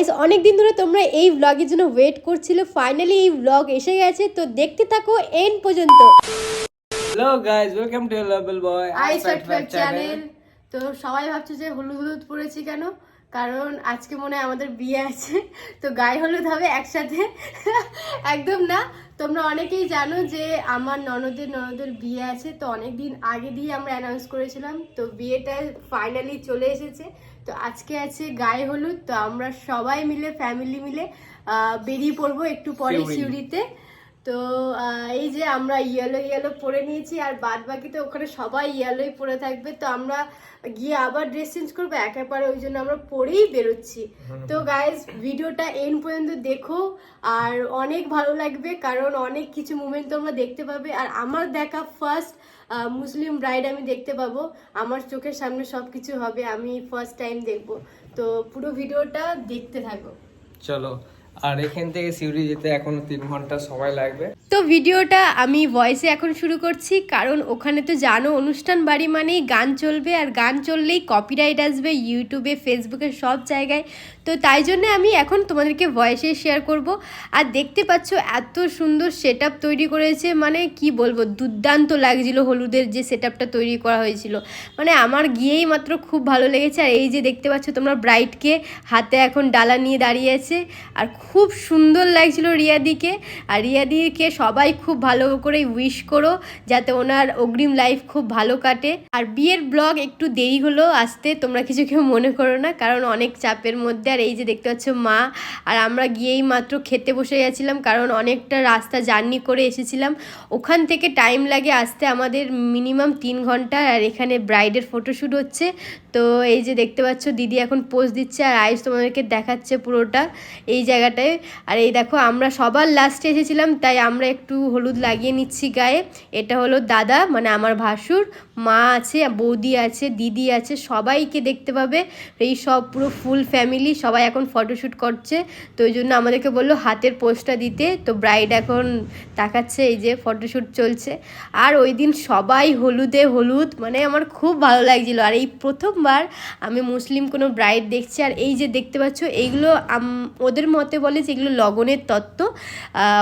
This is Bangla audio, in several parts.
গাইস অনেক দিন ধরে তোমরা এই ব্লগের জন্য ওয়েট করছিলে। ফাইনালি এই ব্লগ এসে গেছে তো দেখতে থাকো এন্ড পর্যন্ত। Hello guys welcome to level boy I channel তো সবাই ভাবছে যে হলুদ হলুদ পড়েছি কেন? কারণ আজকে মনে হয় আমাদের বিয়ে আছে। তো গায়ে হলুদ হবে একসাথে। একদম না। তোমরা অনেকেই জানো যে আমার ননদের ননদের বিয়ে আছে তো অনেক দিন আগে দিয়ে আমরা অ্যানাউন্স করেছিলাম। তো বিয়েটা ফাইনালি চলে এসেছে। তো আজকে আছে গায়ে হলুদ তো আমরা সবাই মিলে ফ্যামিলি মিলে আহ, বেরিয়ে পড়ব একটু পরে সিউড়িতে। তো এই যে আমরা ইয়েলো ইয়েলো পরে নিয়েছি আর বাদ বাকি তো ওখানে সবাই ইয়েলোই পরে থাকবে। তো আমরা গিয়ে আবার ড্রেস চেঞ্জ করব একেবারে ওই জন্য আমরা পরেই বেরোচ্ছি। তো গাইজ ভিডিওটা এন পর্যন্ত দেখো আর অনেক ভালো লাগবে কারণ অনেক কিছু মুভমেন্ট তোমরা দেখতে পাবে। আর আমার দেখা ফার্স্ট মুসলিম ব্রাইড আমি দেখতে পাবো। আমার চোখের সামনে সব কিছু হবে আমি ফার্স্ট টাইম দেখব। তো পুরো ভিডিওটা দেখতে থাকো। চলো। আর এখান থেকে সিউড়ি যেতে এখনও তিন ঘণ্টা সময় লাগবে। তো ভিডিওটা আমি ভয়েসে এখন শুরু করছি, কারণ ওখানে তো জানো অনুষ্ঠান বাড়ি মানেই গান চলবে, আর গান চললেই কপিরাইট আসবে ইউটিউবে ফেসবুকে সব জায়গায়। তো তাই জন্য আমি এখন তোমাদেরকে ভয়েসে শেয়ার করব। আর দেখতে পাচ্ছ এত সুন্দর সেট তৈরি করেছে মানে কি বলব, দুর্দান্ত লাগছিল হলুদের যে সেট তৈরি করা হয়েছিল। মানে আমার গিয়েই মাত্র খুব ভালো লেগেছে। আর এই যে দেখতে পাচ্ছ তোমরা ব্রাইটকে হাতে এখন ডালা নিয়ে দাঁড়িয়ে আছে। আর খুব সুন্দর লাগছিল রিয়াদিকে। আর রিয়াদিকে সবাই খুব ভালো করে উইশ করো, যাতে ওনার অগ্রিম লাইফ খুব ভালো কাটে। আর বিয়ের ব্লগ একটু দেরি হলো, আসতে তোমরা কিছু কেউ মনে করো না, কারণ অনেক চাপের মধ্যে। আর এই যে দেখতে পাচ্ছ মা, আর আমরা গিয়েই মাত্র খেতে বসে গেছিলাম, কারণ অনেকটা রাস্তা জার্নি করে এসেছিলাম। ওখান থেকে টাইম লাগে আসতে আমাদের মিনিমাম তিন ঘণ্টা, আর এখানে ব্রাইডের ফটোশ্যুট হচ্ছে। তো এই যে দেখতে পাচ্ছ, দিদি এখন পোজ দিচ্ছে, আর আয়ুষ তোমাদেরকে দেখাচ্ছে পুরোটা এই জায়গাটায়। আর এই দেখো, আমরা সবার লাস্টে এসেছিলাম, তাই আমরা একটু হলুদ লাগিয়ে নিচ্ছি গায়ে। এটা হলো দাদা মানে আমার ভাসুর, মা আছে, বৌদি আছে, দিদি আছে, সবাইকে দেখতে পাবে। এই সব পুরো ফুল ফ্যামিলি সবাই এখন ফটোশ্যুট করছে, তো ওই জন্য আমাদেরকে বলল হাতের পোস্টটা দিতে, তো ব্রাইড এখন তাকাচ্ছে এই যে ফটোশ্যুট চলছে। আর ওই দিন সবাই হলুদে হলুদ মানে আমার খুব ভালো লাগছিল। আর এই প্রথমবার আমি মুসলিম কোনো ব্রাইড দেখছি, আর এই যে দেখতে পাচ্ছ, এইগুলো ওদের মতে বলে যে এগুলো লগনের তত্ত্ব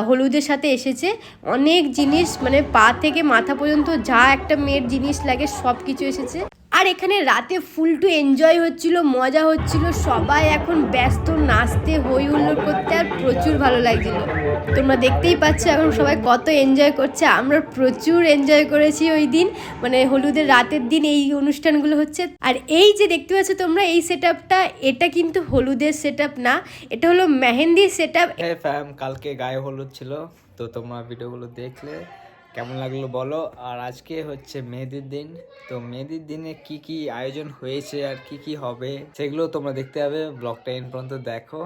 হলুদের সাথে এসেছে। অনেক জিনিস মানে পা থেকে মাথা পর্যন্ত যা একটা মেয়ের জিনিস লাগে সব কিছু এসেছে। আর এখানে রাতে ফুল টু এনজয় হচ্ছিল, মজা হচ্ছিল, সবাই এখন ব্যস্ত, নাচতে, হই হুল্লোড় করতে আর প্রচুর ভালো লাগছিল। তোমরা দেখতেই পাচ্ছ এখন সবাই কত এনজয় করছে, আমরা প্রচুর এনজয় করেছি ওই দিন মানে হলুদের রাতের দিন এই অনুষ্ঠানগুলো হচ্ছে। আর এই যে দেখতে পাচ্ছ তোমরা, এই সেট এটা কিন্তু হলুদের সেট না, এটা হলো মেহেন্দি সেট ফ্যাম কালকে গায়ে হলুদ ছিল, তো তোমরা ভিডিওগুলো দেখলে। কেমন লাগল বলো? আর আজকে হচ্ছে মেহেদির দিন। তো মেহেদির দিনে কি কি আয়োজন হয়েছে আর কি কি হবে সেগুলো তোমরা দেখতে হবে ব্লগটা এন পর্যন্ত দেখো।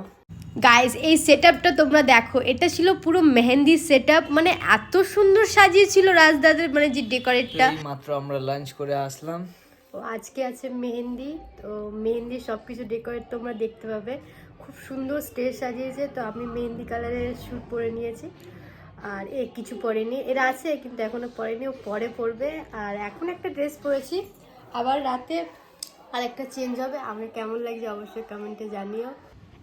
গাইজ এই সেট তোমরা দেখো। এটা ছিল পুরো মেহেন্দি সেট মানে এত সুন্দর সাজিয়েছিল রাজদাদের মানে যে ডেকোরেটটা মাত্র আমরা লাঞ্চ করে আসলাম। তো আজকে আছে মেহেন্দি। তো মেহেন্দি সব কিছু ডেকোরেট তোমরা দেখতে পাবে। খুব সুন্দর স্টেজ সাজিয়েছে। তো আমি মেহেন্দি কালারের শ্যুট পরে নিয়েছি। আর এ কিছু পরেনি। এরা আছে, কিন্তু এখনও পরেনি, ও পরে পরবে। আর এখন একটা ড্রেস পরেছি। আবার রাতে আর একটা চেঞ্জ হবে। আমার কেমন লাগছে অবশ্যই কমেন্টে জানিও।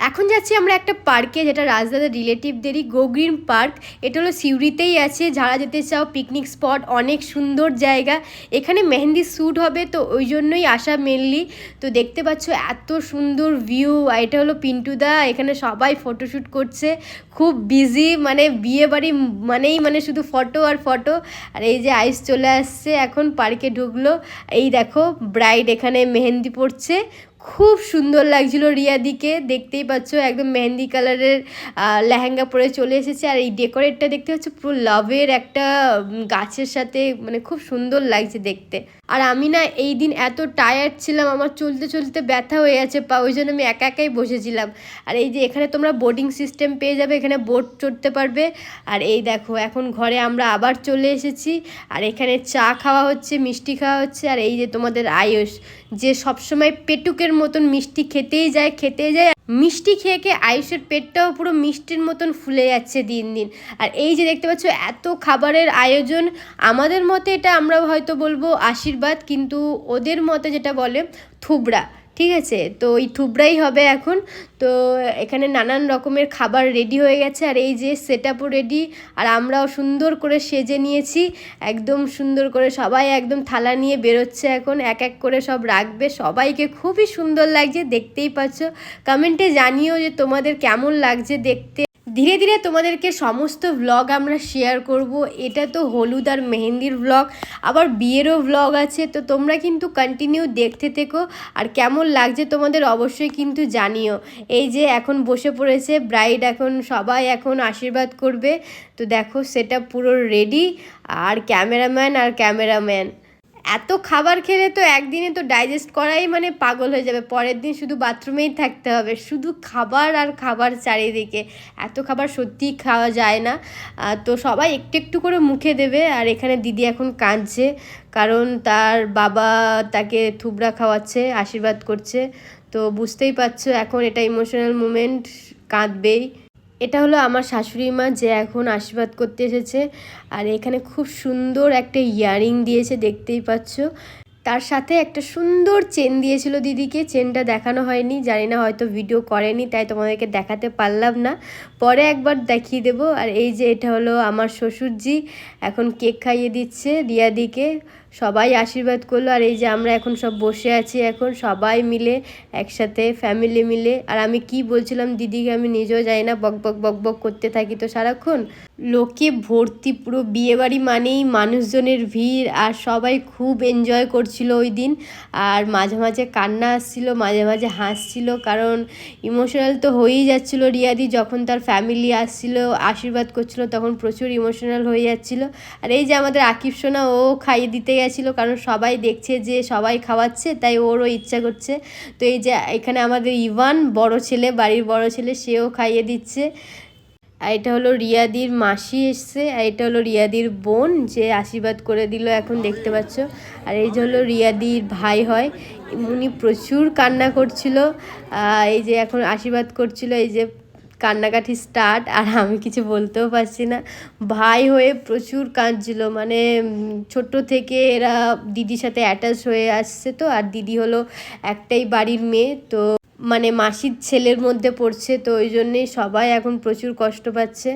এখন যাচ্ছি আমরা একটা পার্কে যেটা রাজদাদের রিলেটিভদেরই গো গ্রিন পার্ক এটা হলো সিউড়িতেই আছে, যারা যেতে চাও পিকনিক স্পট অনেক সুন্দর জায়গা। এখানে মেহেন্দি শ্যুট হবে, তো ওই জন্যই আসা মেনলি তো দেখতে পাচ্ছ এত সুন্দর ভিউ আর এটা হলো পিন্টুদা, এখানে সবাই ফটোশ্যুট করছে। খুব বিজি মানে বিয়ে বাড়ি মানেই মানে শুধু ফটো আর ফটো আর এই যে আইস চলে আসছে, এখন পার্কে ঢুকলো। এই দেখো ব্রাইড এখানে মেহেন্দি পড়ছে খুব সুন্দর লাগছিল রিয়াদিকে। দেখতেই পাচ্ছ একদম মেহেন্দি কালারের লেহেঙ্গা পরে চলে এসেছে। আর এই ডেকোরেটটা দেখতে পাচ্ছ পুরো লাভের একটা গাছের সাথে মানে খুব সুন্দর লাগছে দেখতে। আর আমি না এই দিন এত টায়ার্ড ছিলাম, আমার চলতে চলতে ব্যথা হয়ে আছে পা, ওই জন্য আমি একা একাই বসেছিলাম। আর এই যে এখানে তোমরা বোর্ডিং সিস্টেম পেয়ে যাবে, এখানে বোট চড়তে পারবে। আর এই দেখো, এখন ঘরে আমরা আবার চলে এসেছি। আর এখানে চা খাওয়া হচ্ছে, মিষ্টি খাওয়া হচ্ছে। আর এই যে তোমাদের আয়ুষ, যে সবসময় পেটুকের মতন মিষ্টি খেতেই যায় খেতেই যায়। মিষ্টি খেয়ে খেয়ে আয়ুষের পেটটাও পুরো মিষ্টির মতন ফুলে যাচ্ছে দিন দিন। আর এই যে দেখতে পাচ্ছ, এত খাবারের আয়োজন। আমাদের মতে এটা আমরা হয়তো বলব আশীর্বাদ, কিন্তু ওদের মতে যেটা বলে, থুবড়া। ঠিক আছে? তো এই থুবড়াই হবে এখন। তো এখানে নানান রকমের খাবার রেডি হয়ে গেছে। আর এই যে সেট রেডি আর আমরাও সুন্দর করে সেজে নিয়েছি। একদম সুন্দর করে সবাই একদম থালা নিয়ে বেরোচ্ছে এখন। এক এক করে সব রাখবে। সবাইকে খুবই সুন্দর লাগছে। দেখতেই পাচ্ছ। কমেন্টে জানিও যে তোমাদের কেমন লাগছে দেখতে। ধীরে ধীরে তোমাদেরকে সমস্ত ভ্লগ আমরা শেয়ার করব। এটা তো হলুদ আর মেহেন্দির ভ্লগ আবার বিয়েরও ভ্লগ আছে। তো তোমরা কিন্তু কন্টিনিউ দেখতে থেকো। আর কেমন লাগছে তোমাদের অবশ্যই কিন্তু জানিও। এই যে এখন বসে পড়েছে ব্রাইড এখন সবাই এখন আশীর্বাদ করবে। তো দেখো সেটা পুরো রেডি আর ক্যামেরাম্যান আর ক্যামেরাম্যান এত খাবার খেলে তো একদিনে তো ডাইজেস্ট করাই মানে পাগল হয়ে যাবে। পরের দিন শুধু বাথরুমেই থাকতে হবে। শুধু খাবার আর খাবার চারিদিকে। এত খাবার সত্যিই খাওয়া যায় না। তো সবাই একটু একটু করে মুখে দেবে। আর এখানে দিদি এখন কাঁদছে। কারণ তার বাবা তাকে থুবড়া খাওয়াচ্ছে, আশীর্বাদ করছে। তো বুঝতেই পারছ, এখন এটা ইমোশনাল মুমেন্ট কাঁদবেই। এটা হলো আমার শাশুড়ি মা যে এখন আশীর্বাদ করতে এসেছে। আর এখানে খুব সুন্দর একটা ইয়ারিং দিয়েছে, দেখতেই পাচ্ছ। তার সাথে একটা সুন্দর চেন দিয়েছিল দিদিকে। চেনটা দেখানো হয়নি, জানি না হয়তো ভিডিও করেনি, তাই তোমাদেরকে দেখাতে পারলাম না। পরে একবার দেখিয়ে দেবো। আর এই যে এটা হলো আমার শ্বশুরজি, এখন কেক খাইয়ে দিচ্ছে রিয়াদিকে। সবাই আশীর্বাদ করল, আর এই যে আমরা এখন সব বসে আছি এখন, সবাই মিলে একসাথে ফ্যামিলি মিলে। আর আমি কি বলছিলাম, দিদিকে আমি নিজেও যাই না, বক বক বক বক করতে থাকি তো সারাক্ষণ। লোকে ভর্তি, পুরো বিয়েবাড়ি মানেই মানুষজনের ভিড়, আর সবাই খুব এনজয় করছিল ওই দিন। আর মাঝে মাঝে কান্না আসছিল, মাঝে মাঝে হাসছিল, কারণ ইমোশনাল তো হয়েই যাচ্ছিল রিয়াদি, যখন তার ফ্যামিলি আসছিল, আশীর্বাদ করছিল, তখন প্রচুর ইমোশনাল হয়ে যাচ্ছিল। আর এই যে আমাদের আকিব সোনা, ও খাইয়ে দিতে গেছিল কারণ সবাই দেখছে যে সবাই খাওয়াচ্ছে, তাই ওরও ইচ্ছা করছে। তো এই যে এখানে আমাদের ইভান, বড় ছেলে, বাড়ির বড় ছেলে, সেও খাইয়ে দিচ্ছে। আর এটা হলো রিয়াদির মাসি এসছে, আর এটা হলো রিয়াদির বোন, যে আশীর্বাদ করে দিল এখন, দেখতে পাচ্ছ। আর এই যে হলো রিয়াদির ভাই হয়, উনি প্রচুর কান্না করছিল এই যে এখন আশীর্বাদ করছিল, এই যে কান্নাকাটি স্টার্ট আর আমি কিছু বলতেও পারছি না। ভাই হয়ে প্রচুর কাঁদছিল মানে ছোট থেকে এরা দিদির সাথে অ্যাটাচ হয়ে আসছে তো, আর দিদি হলো একটাই বাড়ির মেয়ে, তো মানে মাসির ছেলের মধ্যে পড়ছে, তো ওই জন্যেই সবাই এখন প্রচুর কষ্ট পাচ্ছে।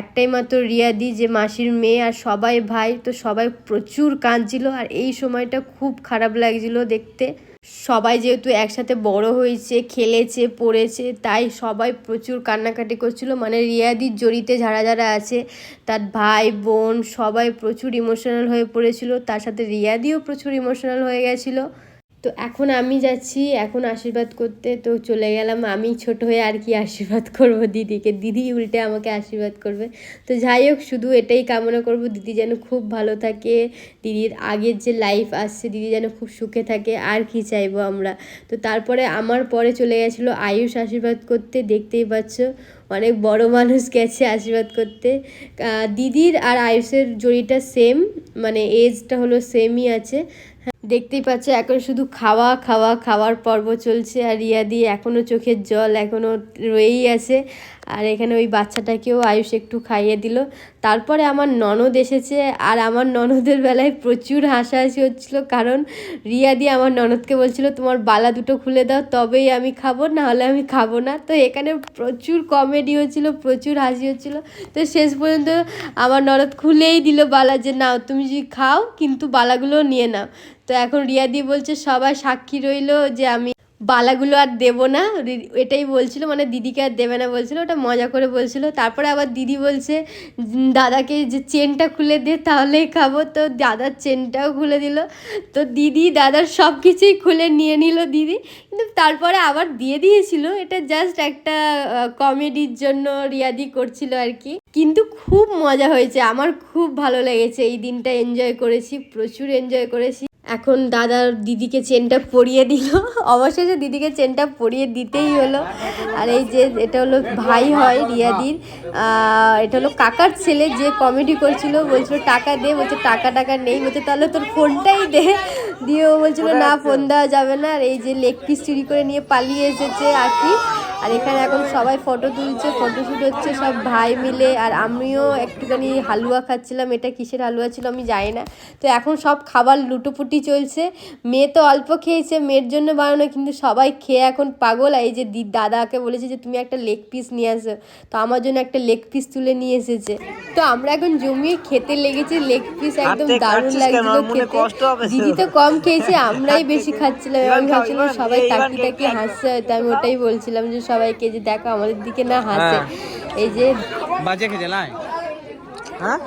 একটাই মাত্র রিয়াদি, যে মাসির মেয়ে, আর সবাই ভাই, তো সবাই প্রচুর কাঁদছিল, আর এই সময়টা খুব খারাপ লাগছিল দেখতে। সবাই যেহেতু একসাথে বড় হয়েছে, খেলেছে, পড়েছে, তাই সবাই প্রচুর কান্নাকাটি করছিল। মানে রিয়াদির জড়িতে যারা যারা আছে, তার ভাই, বোন সবাই প্রচুর ইমোশনাল হয়ে পড়েছিল। তার সাথে রিয়াদিও প্রচুর ইমোশনাল হয়ে গেছিল। তো এখন আমি যাচ্ছি, এখন আশীর্বাদ করতে। তো চলে গেলাম, আমি ছোট হয়ে আর কি আশীর্বাদ করব দিদিকে। দিদি উল্টে আমাকে আশীর্বাদ করবে। তো যাই হোক, শুধু এটাই কামনা করব, দিদি যেন খুব ভালো থাকে। দিদির আগের যে লাইফ আসছে, দিদি যেন খুব সুখে থাকে, আর কি চাইব আমরা। তো তারপরে আমার পরে চলে গেছিল আয়ুষ আশীর্বাদ করতে, দেখতেই পাচ্ছ। অনেক বড় মানুষ গেছে আশীর্বাদ করতে। দিদির আর আয়ুষের জড়িটা সেম মানে এজটা হলো সেমই আছে। দেখতেই পাচ্ছ, এখন শুধু খাওয়া খাওয়া, খাওয়ার পর্ব চলছে আর রিয়াদি এখনও চোখের জল এখনও রয়েই আছে। আর এখানে ওই বাচ্চাটাকেও আয়ুষ একটু খাইয়ে দিল। তারপরে আমার ননদ এসেছে আর আমার ননদের বেলায় প্রচুর হাসাহাসি হচ্ছিল কারণ রিয়াদি আমার ননদকে বলছিল, তোমার বালা দুটো খুলে দাও, তবেই আমি খাব না হলে আমি খাব না। তো এখানে প্রচুর কমেডি হচ্ছিল, প্রচুর হাসি হচ্ছিল। তো শেষ পর্যন্ত আমার ননদ খুলেই দিল বালা যে, নাও, তুমি যদি খাও, কিন্তু বালাগুলো নিয়ে নাও। তো এখন রিয়াদি বলছে সবাই সাক্ষী রইল যে আমি বালাগুলো আর দেবো না। এটাই বলছিল মানে দিদিকে আর দেবে না বলছিল, ওটা মজা করে বলছিল। তারপরে আবার দিদি বলছে দাদাকে যে চেনটা খুলে দে, তাহলেই খাব। তো দাদার চেনটাও খুলে দিল। তো দিদি, দাদার সব কিছুই খুলে নিয়ে নিল দিদি। কিন্তু তারপরে আবার দিয়ে দিয়েছিল। এটা জাস্ট একটা কমেডির জন্য রিয়াদি করছিল আর কি। কিন্তু খুব মজা হয়েছে। আমার খুব ভালো লেগেছে। এই দিনটা এনজয় করেছি, প্রচুর এনজয় করেছি। এখন দাদার দিদিকে চেনটা পরিয়ে দিল। অবশেষে দিদিকে চেনটা পরিয়ে দিতেই হলো। আর এই যে এটা হলো ভাই হয় রিয়াদির। এটা হলো কাকার ছেলে যে কমেডি করছিল। বলছিল টাকা দে। বলছে টাকা টাকা নেই। বলছে তাহলে তোর ফোনটাই দে। দিয়ে ও বলছিল না ফোন দেওয়া যাবে না। আর এই যে লেগ পিস চুরি করে নিয়ে পালিয়ে এসেছে আর কি। আর এখানে এখন সবাই ফটো তুলছে ফটোশ্যুট হচ্ছে সব ভাই মিলে। আর আমিও একটুখানি হালুয়া খাচ্ছিলাম। এটা কিসের হালুয়া ছিল আমি জানি না। তো এখন সব খাবার লুটোপুটি চলছে। মেয়ে তো অল্প খেয়েছে মেয়ের জন্য বানানো কিন্তু সবাই খেয়ে এখন পাগল। এই যে দি দাদাকে বলেছে যে তুমি একটা লেগ পিস নিয়ে আসো। তো আমার জন্য একটা লেগ পিস তুলে নিয়ে এসেছে। তো আমরা এখন জমিয়ে খেতে লেগেছি। লেগ পিস একদম দারুণ লাগছিল খেতে। দিদি তো কম খেয়েছে আমরাই বেশি খাচ্ছিলাম। এবং ভাবছিলাম সবাই তাকিয়ে তাকিয়ে হাসছে হয়তো আমি ওটাই বলছিলাম যে সবাইকে যে দেখো আমাদের দিকে না হাসে। হ্যাঁ। এই যে বাজে খেতে হ্যাঁ?